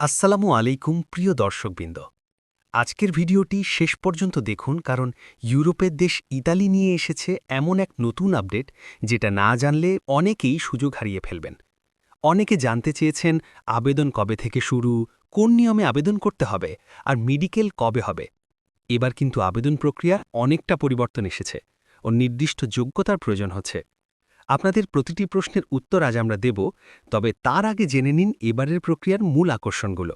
আসসালামু আলাইকুম, প্রিয় দর্শকবৃন্দ। আজকের ভিডিওটি শেষ পর্যন্ত দেখুন, কারণ ইউরোপের দেশ ইতালি নিয়ে এসেছে এমন এক নতুন আপডেট, যেটা না জানলে অনেকেই সুযোগ হারিয়ে ফেলবেন। অনেকে জানতে চেয়েছেন, আবেদন কবে থেকে শুরু, কোন নিয়মে আবেদন করতে হবে, আর মেডিকেল কবে হবে। এবার কিন্তু আবেদন প্রক্রিয়া অনেকটা পরিবর্তন এসেছে ও নির্দিষ্ট যোগ্যতার প্রয়োজন হচ্ছে। আপনাদের প্রতিটি প্রশ্নের উত্তর আজ আমরা দেব, তবে তার আগে জেনে নিন এবারের প্রক্রিয়ার মূল আকর্ষণগুলো।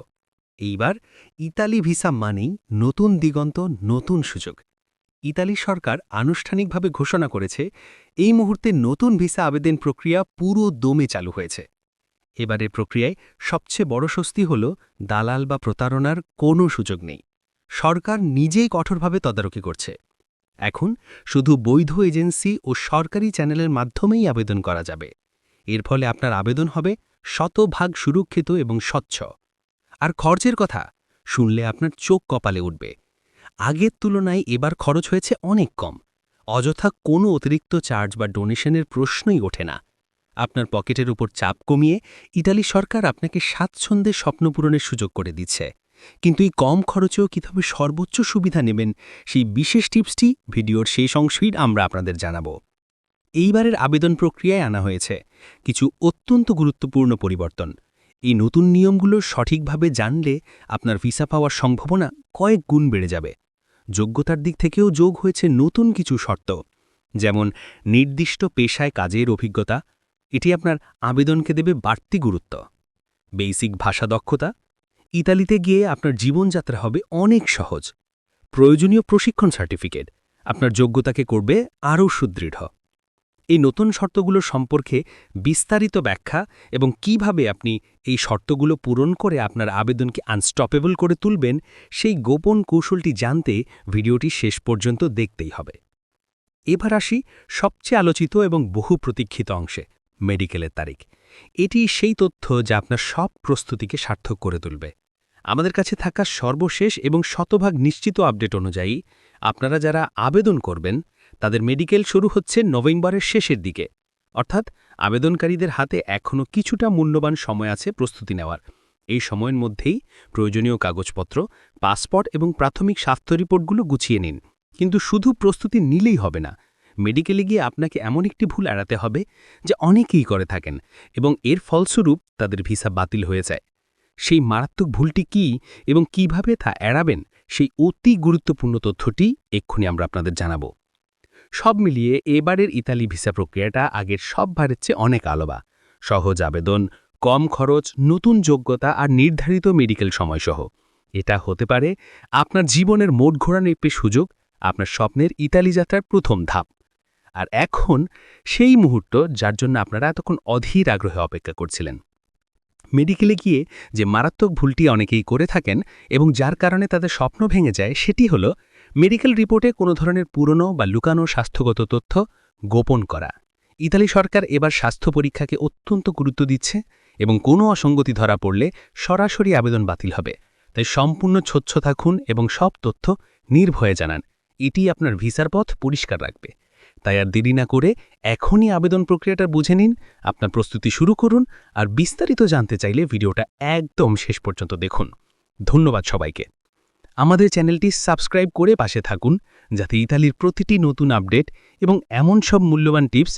এইবার, ইতালি ভিসা মানেই নতুন দিগন্ত, নতুন সুযোগ। ইতালি সরকার আনুষ্ঠানিকভাবে ঘোষণা করেছে, এই মুহূর্তে নতুন ভিসা আবেদন প্রক্রিয়া পুরো দমে চালু হয়েছে। এবারের প্রক্রিয়ায় সবচেয়ে বড় স্বস্তি হল, দালাল বা প্রতারণার কোনো সুযোগ নেই। সরকার নিজেই কঠোরভাবে তদারকি করছে। এখন শুধু বৈধ এজেন্সি ও সরকারি চ্যানেলের মাধ্যমেই আবেদন করা যাবে। এর ফলে আপনার আবেদন হবে শতভাগ সুরক্ষিত এবং স্বচ্ছ। আর খরচের কথা, শুনলে আপনার চোখ কপালে উঠবে। আগের তুলনায় এবার খরচ হয়েছে অনেক কম। অযথা কোনো অতিরিক্ত চার্জ বা ডোনেশনের প্রশ্নই ওঠে না। আপনার পকেটের উপর চাপ কমিয়ে ইটালি সরকার আপনাকে স্বাচ্ছন্দ্যে স্বপ্নপূরণের সুযোগ করে দিচ্ছে। কিন্তু এই কম খরচেও কীভাবে সর্বোচ্চ সুবিধা নেবেন, সেই বিশেষ টিপসটি ভিডিওর শেষ অংশই আমরা আপনাদের জানাব। এইবারের আবেদন প্রক্রিয়ায় আনা হয়েছে কিছু অত্যন্ত গুরুত্বপূর্ণ পরিবর্তন। এই নতুন নিয়মগুলো সঠিকভাবে জানলে আপনার ভিসা পাওয়ার সম্ভাবনা কয়েক গুণ বেড়ে যাবে। যোগ্যতার দিক থেকেও যোগ হয়েছে নতুন কিছু শর্ত, যেমন নির্দিষ্ট পেশায় কাজের অভিজ্ঞতা। এটি আপনার আবেদনকে দেবে বাড়তি গুরুত্ব। বেসিক ভাষা দক্ষতা ইতালিতে গিয়ে আপনার জীবনযাত্রা হবে অনেক সহজ। প্রয়োজনীয় প্রশিক্ষণ সার্টিফিকেট, আপনার যোগ্যতাকে করবে আরও সুদৃঢ়। এই নতুন শর্তগুলো সম্পর্কে বিস্তারিত ব্যাখ্যা এবং কীভাবে আপনি এই শর্তগুলো পূরণ করে আপনার আবেদনকে আনস্টপেবল করে তুলবেন, সেই গোপন কৌশলটি জানতে ভিডিওটি শেষ পর্যন্ত দেখতেই হবে। এবার আসি সবচেয়ে আলোচিত এবং বহু প্রতীক্ষিত অংশে মেডিকেলের তারিখ। এটি সেই তথ্য যা আপনার সব প্রস্তুতিকে সার্থক করে তুলবে। আমাদের কাছে থাকা সর্বশেষ এবং শতভাগ নিশ্চিত আপডেট অনুযায়ী, আপনারা যারা আবেদন করবেন, তাদের মেডিকেল শুরু হচ্ছে নভেম্বরের শেষের দিকে। অর্থাৎ, আবেদনকারীদের হাতে এখনও কিছুটা মূল্যবান সময় আছে প্রস্তুতি নেওয়ার। এই সময়ের মধ্যেই প্রয়োজনীয় কাগজপত্র, পাসপোর্ট এবং প্রাথমিক স্বাস্থ্য রিপোর্টগুলো গুছিয়ে নিন। কিন্তু শুধু প্রস্তুতি নিলেই হবে না, মেডিকেলে গিয়ে আপনাকে এমন একটি ভুল এড়াতে হবে যে অনেকেই করে থাকেন এবং এর ফলস্বরূপ তাদের ভিসা বাতিল হয়ে যায়। সেই মারাত্মক ভুলটি কি এবং কীভাবে তা এড়াবেন, সেই অতি গুরুত্বপূর্ণ তথ্যটি এক্ষুনি আমরা আপনাদের জানাব। সব মিলিয়ে এবারের ইতালি ভিসা প্রক্রিয়াটা আগের সব ভারের চেয়ে অনেক আলোবা সহজ আবেদন, কম খরচ, নতুন যোগ্যতা আর নির্ধারিত মেডিকেল সময়সহ। এটা হতে পারে আপনার জীবনের মোট ঘোরানো একটি সুযোগ, আপনার স্বপ্নের ইতালি যাত্রার প্রথম ধাপ। আর এখন সেই মুহূর্ত যার জন্য আপনারা এতক্ষণ অধীর আগ্রহে অপেক্ষা করছিলেন। মেডিকেলে গিয়ে যে মারাত্মক ভুলটি অনেকেই করে থাকেন এবং যার কারণে তাদের স্বপ্ন ভেঙে যায়, সেটি হল মেডিকেল রিপোর্টে কোনো ধরনের পুরনো বা লুকানো স্বাস্থ্যগত তথ্য গোপন করা। ইতালি সরকার এবার স্বাস্থ্য পরীক্ষাকে অত্যন্ত গুরুত্ব দিচ্ছে এবং কোনো অসঙ্গতি ধরা পড়লে সরাসরি আবেদন বাতিল হবে। তাই সম্পূর্ণ স্বচ্ছ থাকুন এবং সব তথ্য নির্ভয়ে জানান। এটি আপনার ভিসার পথ পরিষ্কার রাখবে। তাই আর দেরি না করে এখনই আবেদন প্রক্রিয়াটা বুঝে নিন, আপনার প্রস্তুতি শুরু করুন আর বিস্তারিত জানতে চাইলে ভিডিওটা একদম শেষ পর্যন্ত দেখুন। ধন্যবাদ সবাইকে। আমাদের চ্যানেলটি সাবস্ক্রাইব করে পাশে থাকুন, যাতে ইতালির প্রতিটি নতুন আপডেট এবং এমন সব মূল্যবান টিপস